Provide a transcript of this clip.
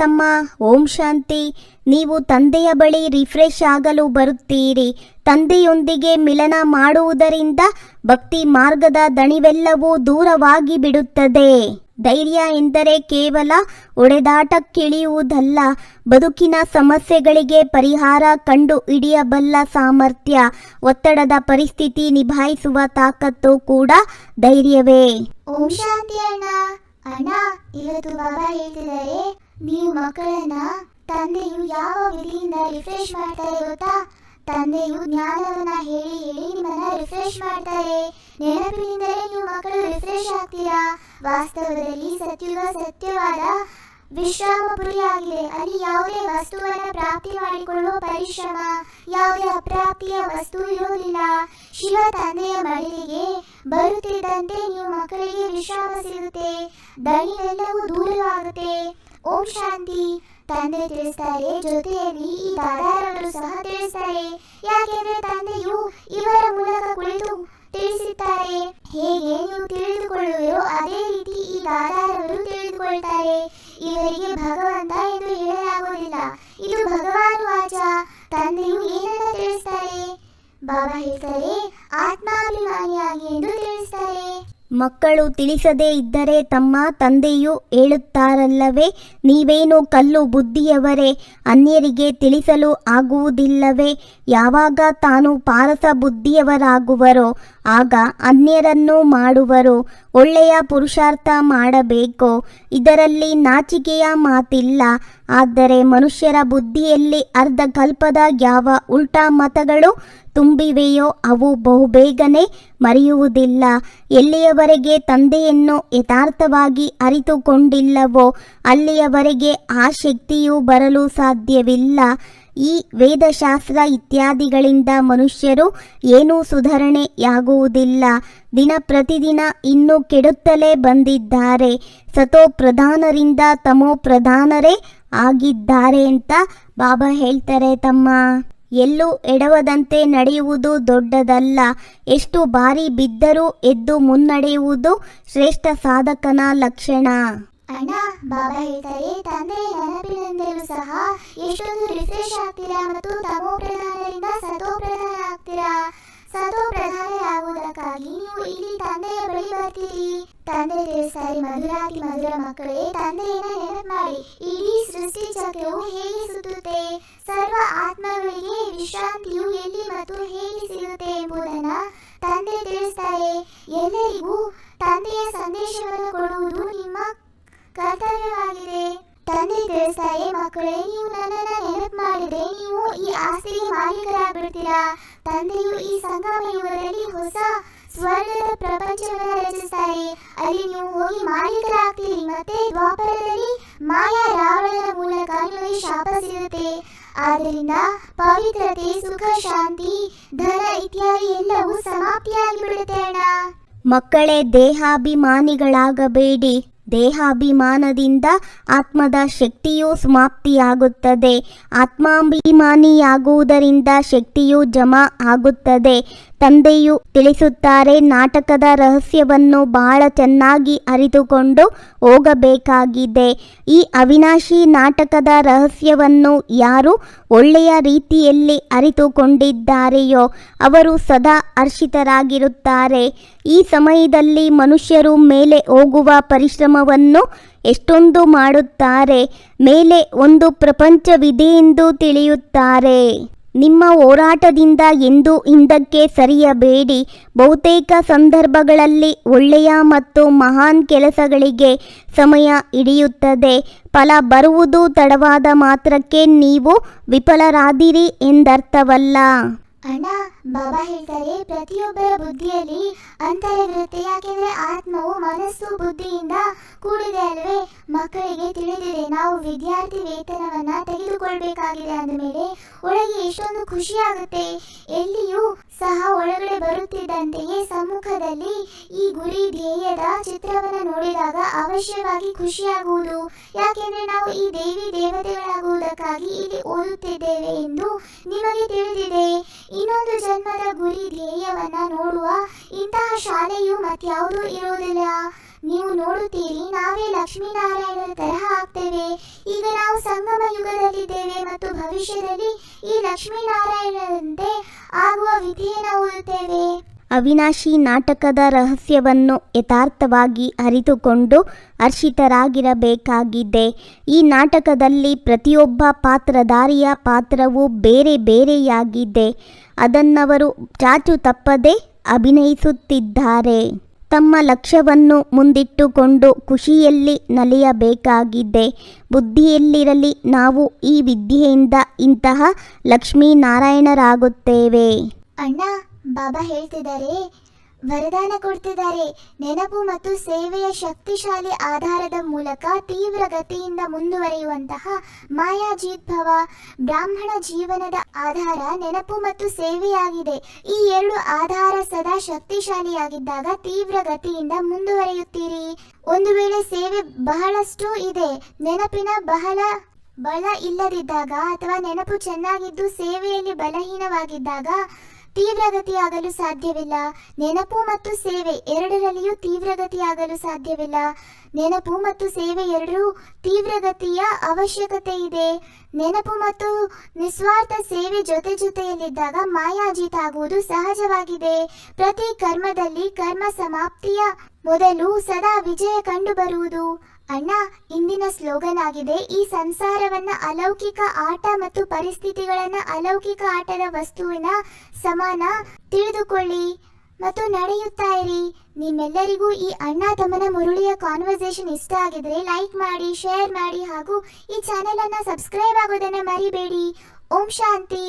ತಮ್ಮ, ಓಂ ಶಾಂತಿ. ನೀವು ತಂದೆಯ ಬಳಿ ರಿಫ್ರೆಶ್ ಆಗಲು ಬರುತ್ತೀರಿ. ತಂದೆಯೊಂದಿಗೆ ಮಿಲನ ಮಾಡುವುದರಿಂದ ಭಕ್ತಿ ಮಾರ್ಗದ ದಣಿವೆಲ್ಲವೂ ದೂರವಾಗಿ ಬಿಡುತ್ತದೆ. ಧೈರ್ಯ ಎಂದರೆ ಕೇವಲ ಒಡೆದಾಟಕ್ಕಿಳಿಯುವುದಲ್ಲ, ಬದುಕಿನ ಸಮಸ್ಯೆಗಳಿಗೆ ಪರಿಹಾರ ಕಂಡು ಹಿಡಿಯಬಲ್ಲ ಸಾಮರ್ಥ್ಯ, ಒತ್ತಡದ ಪರಿಸ್ಥಿತಿ ನಿಭಾಯಿಸುವ ತಾಕತ್ತು ಕೂಡ ಧೈರ್ಯವೇ. ಓಂ ಶಾಂತಿ ಅಣ್ಣ. ಅಣ್ಣ, ಇವತ್ತು ಬಾಬಾ ಹೇಳ್ತಿದ್ದಾರೆ ನೀವು ಮಕ್ಕಳನ್ನ ತಂದೆಯು ಯಾವ ವಿಧಿಯಿಂದ ರಿಫ್ರೆಶ್ ಮಾಡ್ತಾರೆ ಗೊತ್ತಾ? ತಂದೆಯು ಜ್ಞಾನವನ್ನ ಹೇಳಿ ಹೇಳಿ ನಿಮ್ಮನ್ನ ರಿಫ್ರೆಶ್ ಮಾಡ್ತಾರೆ. ನೆನಪಿನಿಂದಲೇ ನೀವು ಮಕ್ಕಳು ರಿಫ್ರೆಶ್ ಆಗ್ತೀರಾ? ವಾಸ್ತವದಲ್ಲಿ ಸತ್ಯುಗ ಸತ್ಯವಾದ ವಿಶ್ರಾಮಪುರಿಯಾಗಿದೆ. ಅಲ್ಲಿ ಯಾವುದೇ ವಸ್ತುವನ್ನ ಪ್ರಾಪ್ತಿ ಮಾಡಿಕೊಳ್ಳುವ ಪರಿಶ್ರಮ, ಯಾವುದೇ ಅಪ್ರಾಪ್ತಿಯ ವಸ್ತು ಇರುವುದಿಲ್ಲ. ಶಿವ ತಂದೆಯ ಮಡಿಲಿಗೆ ಬರುತ್ತಿದ್ದಂತೆ ನೀವು ಮಕ್ಕಳಿಗೆ ವಿಶ್ರಾಮ ಸಿಗುತ್ತೆ. ದಣಿವೆಲ್ಲವೂ ದೂರವಾಗುತ್ತೆ. ಓಂ ಶಾಂತಿ. ತಂದೆ ತಿಳಿಸ್ತಾರೆ, ಜೊತೆಯಲ್ಲಿ ಈ ದಾದಾರರು ಸಹ ತಿಳಿಸ್ತಾರೆ. ಯಾಕೆಂದ್ರೆ ತಂದೆಯು ಇವರ ಮೂಲಕ ಕುಳಿತು ತಿಳಿಸುತ್ತಾರೆ ಹೇಗೆ ನೀವು ತಿಳಿದುಕೊಳ್ಳುವಿರೋ ಅದೇ ರೀತಿ ಈ ದಾದಾರವರು ತಿಳಿದುಕೊಳ್ತಾರೆ. ಇವರಿಗೆ ಭಗವಂತ ಎಂದು ಹೇಳಲಾಗುವುದಿಲ್ಲ. ಇದು ಭಗವಾನ್ ವಾಚ. ತಂದೆಯು ಏನನ್ನ ತಿಳಿಸ್ತಾರೆ? ಬಾಬಾ ಹೇಳ್ತಾರೆ, ಆತ್ಮಾಭಿಮಾನಿಯಾಗಿ ಎಂದು ಮಕ್ಕಳು ತಿಳಿಸದೇ ಇದ್ದರೆ ತಮ್ಮ ತಂದೆಯು ಹೇಳುತ್ತಾರಲ್ಲವೇ, ನೀವೇನು ಕಲ್ಲು ಬುದ್ಧಿಯವರೇ, ಅನ್ಯರಿಗೆ ತಿಳಿಸಲು ಆಗುವುದಿಲ್ಲವೇ, ಯಾವಾಗ ತಾನು ಪಾರಸ ಬುದ್ಧಿಯವರಾಗುವರೋ, ಆಗ ಅನ್ಯರನ್ನು ಮಾಡುವರು. ಒಳ್ಳೆಯ ಪುರುಷಾರ್ಥ ಮಾಡಬೇಕು, ಇದರಲ್ಲಿ ನಾಚಿಕೆಯ ಮಾತಿಲ್ಲ. ಆದರೆ ಮನುಷ್ಯರ ಬುದ್ಧಿಯಲ್ಲಿ ಅರ್ಧ ಕಲ್ಪದ ಯಾವ ಉಲ್ಟಾ ಮತಗಳು ತುಂಬಿವೆಯೋ ಅವು ಬಹುಬೇಗನೆ ಮರೆಯುವುದಿಲ್ಲ. ಎಲ್ಲಿಯವರೆಗೆ ತಂದೆಯನ್ನು ಯಥಾರ್ಥವಾಗಿ ಅರಿತುಕೊಂಡಿಲ್ಲವೋ ಅಲ್ಲಿಯವರೆಗೆ ಆ ಶಕ್ತಿಯು ಬರಲು ಸಾಧ್ಯವಿಲ್ಲ. ಈ ವೇದಶಾಸ್ತ್ರ ಇತ್ಯಾದಿಗಳಿಂದ ಮನುಷ್ಯರು ಏನೂ ಸುಧಾರಣೆಯಾಗುವುದಿಲ್ಲ. ದಿನ ಪ್ರತಿದಿನ ಇನ್ನೂ ಕೆಡುತ್ತಲೇ ಬಂದಿದ್ದಾರೆ. ಸತೋ ಪ್ರಧಾನರಿಂದ ತಮೋ ಪ್ರಧಾನರೇ ಆಗಿದ್ದಾರೆ ಅಂತ ಬಾಬಾ ಹೇಳ್ತಾರೆ, ತಮ್ಮ. ಎಲ್ಲೂ ಎಡವದಂತೆ ನಡೆಯುವುದು ದೊಡ್ಡದಲ್ಲ. ಎಷ್ಟು ಬಾರಿ ಬಿದ್ದರೂ ಎದ್ದು ಮುನ್ನಡೆಯುವುದು ಶ್ರೇಷ್ಠ ಸಾಧಕನ ಲಕ್ಷಣ. ಅಣ್ಣ, ಬಾಬಾ ಹೇಳ್ತಾರೆ, ತಂದೆ ನೆನಪಿನಿಂದಲೂ ಸಹ ಎಷ್ಟೊಂದು ರಿಫ್ರೆಶ್ ಆಗ್ತೀರಾ ಮತ್ತು ತಮೋ ಪ್ರಧಾನದಿಂದ ಸತೋ ಪ್ರಧಾನ ಆಗ್ತೀರಾ ಸತೋ ಪ್ರಧಾನರಾಗುವುದಕ್ಕಾಗಿ ನೀವು ಇಲ್ಲಿ ತಂದೆಯ ಬಳಿ ಬರ್ತೀರಿ. ತಂದೆ ತಿಳಿಸ್ತಾರೆ ಮಧುರಾತಿ, ಮಧುರ ಮಕ್ಕಳೇ, ತಂದೆಯನ್ನ ನೆನಪು ಮಾಡಿ. ಇಡೀ ಸೃಷ್ಟಿ ಚಕ್ರವು ಹೇಗೆ ಸುತ್ತುತ್ತೆ? ಸರ್ವ ಆತ್ಮಗಳಿಗೆ ವಿಶ್ರಾಂತಿಯು ಎಲ್ಲಿ ಮತ್ತು ಹೇಗೆ ಸಿಗುತ್ತೆ ಎಂಬುದನ್ನ ತಂದೆ ತಿಳಿಸ್ತಾರೆ. ಎಲ್ಲರಿಗೂ ತಂದೆಯ ಸಂದೇಶವನ್ನು ಕೊಡುವುದು ನಿಮ್ಮ ಕರ್ತವ್ಯವಾಗಿದೆ. ತಂದೆ ತಿಳಿಸ್ತಾರೆ ಮಕ್ಕಳೇ, ನೀವು ನನ್ನನ್ನ ನೆನಪು ಮಾಡಿದ್ರೆ ನೀವು ಈ ಆಸ್ತಿಗೆ ಮಾಲೀಕರಾಗ್ಬಿಡ್ತೀರಾ? ತಂದೆಯು ಈ ಸಂಗಮ ಯುಗದಲ್ಲಿ ಹೊಸ ಸ್ವರ್ಗದ ಪ್ರಪಂಚವನ್ನ ರಚಿಸ್ತಾರೆ. ಅಲ್ಲಿ ನೀವು ಹೋಗಿ ಮಾಲೀಕರಾಗ್ತೀರಿ, ಮತ್ತೆ ದ್ವಾಪರದಲ್ಲಿ ಮಾಯಾ ರಾವಣನ ಮೂಲಕ ನಿಮಗೆ ಶಾಪ ಸಿಗುತ್ತೆ. ಆದ್ದರಿಂದ ಪವಿತ್ರತೆ, ಸುಖ, ಶಾಂತಿ, ಧನ ಇತ್ಯಾದಿ ಎಲ್ಲವೂ ಸಮಾಪ್ತಿಯಾಗಿ ಬಿಡುತ್ತೆ ಅಣ್ಣ. ಮಕ್ಕಳೇ, ದೇಹಾಭಿಮಾನಿಗಳಾಗಬೇಡಿ. ದೇಹಾಭಿಮಾನದಿಂದ ಆತ್ಮದ ಶಕ್ತಿಯು ಸಮಾಪ್ತಿಯಾಗುತ್ತದೆ. ಆತ್ಮಾಭಿಮಾನಿಯಾಗುವುದರಿಂದ ಶಕ್ತಿಯು ಜಮಾ ಆಗುತ್ತದೆ. ತಂದೆಯು ತಿಳಿಸುತ್ತಾರೆ, ನಾಟಕದ ರಹಸ್ಯವನ್ನು ಬಹಳ ಚೆನ್ನಾಗಿ ಅರಿತುಕೊಂಡು ಹೋಗಬೇಕಾಗಿದೆ. ಈ ಅವಿನಾಶಿ ನಾಟಕದ ರಹಸ್ಯವನ್ನು ಯಾರು ಒಳ್ಳೆಯ ರೀತಿಯಲ್ಲಿ ಅರಿತುಕೊಂಡಿದ್ದಾರೆಯೋ, ಅವರು ಸದಾ ಹರ್ಷಿತರಾಗಿರುತ್ತಾರೆ. ಈ ಸಮಯದಲ್ಲಿ ಮನುಷ್ಯರು ಮೇಲೆ ಹೋಗುವ ಪರಿಶ್ರಮವನ್ನು ಎಷ್ಟೊಂದು ಮಾಡುತ್ತಾರೆ, ಮೇಲೆ ಒಂದು ಪ್ರಪಂಚವಿದೆ ಎಂದು ತಿಳಿಯುತ್ತಾರೆ. ನಿಮ್ಮ ಹೋರಾಟದಿಂದ ಎಂದು ಹಿಂದಕ್ಕೆ ಸರಿಯಬೇಡಿ. ಬಹುತೇಕ ಸಂದರ್ಭಗಳಲ್ಲಿ ಒಳ್ಳೆಯ ಮತ್ತು ಮಹಾನ್ ಕೆಲಸಗಳಿಗೆ ಸಮಯ ಹಿಡಿಯುತ್ತದೆ. ಫಲ ಬರುವುದು ತಡವಾದ ಮಾತ್ರಕ್ಕೆ ನೀವು ವಿಫಲರಾದಿರಿ ಎಂದರ್ಥವಲ್ಲ. ಬಾಬಾ ಹೇಳ್ತಾರೆ, ಪ್ರತಿಯೊಬ್ಬರ ಬುದ್ಧಿಯಲ್ಲಿ ಅಂತರವಿರುತ್ತೆ. ಯಾಕೆಂದ್ರೆ ಆತ್ಮವು ಮನಸ್ಸು ಬುದ್ಧಿಯಿಂದ ಕೂಡಿದೆ ಅಲ್ವೇ? ಮಕ್ಕಳಿಗೆ ತಿಳಿದಿದೆ, ನಾವು ವಿದ್ಯಾರ್ಥಿ ವೇತನವನ್ನ ತೆಗೆದುಕೊಳ್ಬೇಕಾಗಿದೆ ಅಂದಮೇಲೆ ಒಳಗೆ ಎಷ್ಟೊಂದು ಖುಷಿಯಾಗುತ್ತೆ ಎಲ್ಲಿಯೂ ಸಹ ಒಳಗಡೆ ಬರುತ್ತಿದ್ದಂತೆಯೇ ಸಮ್ಮುಖದಲ್ಲಿ ಈ ಗುರಿ ಧ್ಯೇಯದ ಚಿತ್ರವನ್ನ ನೋಡಿದಾಗ ಅವಶ್ಯವಾಗಿ ಖುಷಿಯಾಗುವುದು. ಯಾಕೆಂದ್ರೆ ನಾವು ಈ ದೇವಿ ದೇವತೆಗಳಾಗುವುದಕ್ಕಾಗಿ ಇಲ್ಲಿ ಓದುತ್ತಿದ್ದೇವೆ ಎಂದು ನಿಮಗೆ ತಿಳಿದಿದೆ. ಇನ್ನೊಂದು ಜನ್ಮದ ಗುರಿ ಧ್ಯೇಯವನ್ನ ನೋಡುವ ಇಂತಹ ಶಾಲೆಯು ಮತ್ಯಾವುದೂ ಇರುವುದಿಲ್ಲ. ನೀವು ನೋಡುತ್ತೀರಿ, ನಾವೇ ಲಕ್ಷ್ಮೀನಾರಾಯಣರ ತರಹ ಆಗ್ತೇವೆ. ಈಗ ನಾವು ಸಂಗಮ ಯುಗದಲ್ಲಿದ್ದೇವೆ ಮತ್ತು ಭವಿಷ್ಯದಲ್ಲಿ ಈ ಲಕ್ಷ್ಮೀನಾರಾಯಣರಂತೆ ಆಗುವ ವಿಧಿಯನ್ನು ಓದುತ್ತೇವೆ. ಅವಿನಾಶಿ ನಾಟಕದ ರಹಸ್ಯವನ್ನು ಯಥಾರ್ಥವಾಗಿ ಅರಿತುಕೊಂಡು ಹರ್ಷಿತರಾಗಿರಬೇಕಾಗಿದೆ. ಈ ನಾಟಕದಲ್ಲಿ ಪ್ರತಿಯೊಬ್ಬ ಪಾತ್ರಧಾರಿಯ ಪಾತ್ರವು ಬೇರೆ ಬೇರೆಯಾಗಿದೆ. ಅದನ್ನವರು ಚಾಚು ತಪ್ಪದೆ ಅಭಿನಯಿಸುತ್ತಿದ್ದಾರೆ. ತಮ್ಮ ಲಕ್ಷ್ಯವನ್ನು ಮುಂದಿಟ್ಟುಕೊಂಡು ಖುಷಿಯಲ್ಲಿ ನಲಿಯಬೇಕಾಗಿದೆ. ಬುದ್ಧಿಯಲ್ಲಿರಲಿ ನಾವು ಈ ವಿದ್ಯೆಯಿಂದ ಇಂತಹ ಲಕ್ಷ್ಮೀನಾರಾಯಣರಾಗುತ್ತೇವೆ. ಅಣ್ಣ ಬಾಬಾ ಹೇಳ್ತಿದ್ದಾರೆ, ವರದಾನ ಕೊಡ್ತಿದ್ದಾರೆ. ನೆನಪು ಮತ್ತು ಸೇವೆಯ ಶಕ್ತಿಶಾಲಿ ಆಧಾರದ ಮೂಲಕ ತೀವ್ರ ಗತಿಯಿಂದ ಮುಂದುವರಿಯುವಂತಹ ಮಾಯಾಜೀತ್ ಭವ ಬ್ರಾಹ್ಮಣ ಜೀವನದ ಆಧಾರ, ನೆನಪು ಮತ್ತು ಸೇವೆಯಾಗಿದೆ. ಈ ಎರಡು ಆಧಾರ ಸದಾ ಶಕ್ತಿಶಾಲಿಯಾಗಿದ್ದಾಗ ತೀವ್ರ ಗತಿಯಿಂದ ಮುಂದುವರಿಯುತ್ತೀರಿ. ಒಂದು ವೇಳೆ ಸೇವೆ ಬಹಳಷ್ಟು ಇದೆ, ನೆನಪಿನ ಬಹಳ, ಬಲ ಇಲ್ಲದಿದ್ದಾಗ ಅಥವಾ ನೆನಪು ಚೆನ್ನಾಗಿದ್ದು ಸೇವೆಯಲ್ಲಿ ಬಲಹೀನವಾಗಿದ್ದಾಗ ತೀವ್ರಗತಿಯಾಗಲು ಸಾಧ್ಯವಿಲ್ಲ. ನೆನಪು ಮತ್ತು ಸೇವೆ ಎರಡರಲ್ಲಿಯೂ ತೀವ್ರಗತಿಯಾಗಲು ಸಾಧ್ಯವಿಲ್ಲ. ನೆನಪು ಮತ್ತು ಸೇವೆ ಎರಡೂ ತೀವ್ರಗತಿಯ ಅವಶ್ಯಕತೆ ಇದೆ. ನೆನಪು ಮತ್ತು ನಿಸ್ವಾರ್ಥ ಸೇವೆ ಜೊತೆ ಜೊತೆಯಲ್ಲಿದ್ದಾಗ ಮಾಯಾಜೀತ ಆಗುವುದು ಸಹಜವಾಗಿದೆ. ಪ್ರತಿ ಕರ್ಮದಲ್ಲಿ ಕರ್ಮ ಸಮಾಪ್ತಿಯ ಮೊದಲು ಸದಾ ವಿಜಯ ಕಂಡುಬರುವುದು. ಅಣ್ಣ, ಇಂದಿನ ಸ್ಲೋಗನ್ ಆಗಿದೆ, ಈ ಸಂಸಾರವನ್ನ ಅಲೌಕಿಕ ಆಟ ಮತ್ತು ಪರಿಸ್ಥಿತಿಗಳನ್ನ ಅಲೌಕಿಕ ಆಟದ ವಸ್ತುವಿನ ಸಮಾನ ತಿಳಿದುಕೊಳ್ಳಿ ಮತ್ತು ನಡೆಯುತ್ತಾ ಇರಿ. ನಿಮ್ಮೆಲ್ಲರಿಗೂ ಈ ಅಣ್ಣ ತಮ್ಮನ ಮುರುಳಿಯ ಕಾನ್ವರ್ಸೇಷನ್ ಇಷ್ಟ ಆಗಿದ್ರೆ ಲೈಕ್ ಮಾಡಿ ಶೇರ್ ಮಾಡಿ ಹಾಗೂ ಈ ಚಾನೆಲ್ ಅನ್ನ ಸಬ್ಸ್ಕ್ರೈಬ್ ಆಗೋದನ್ನ ಮರಿಬೇಡಿ. ಓಂ ಶಾಂತಿ.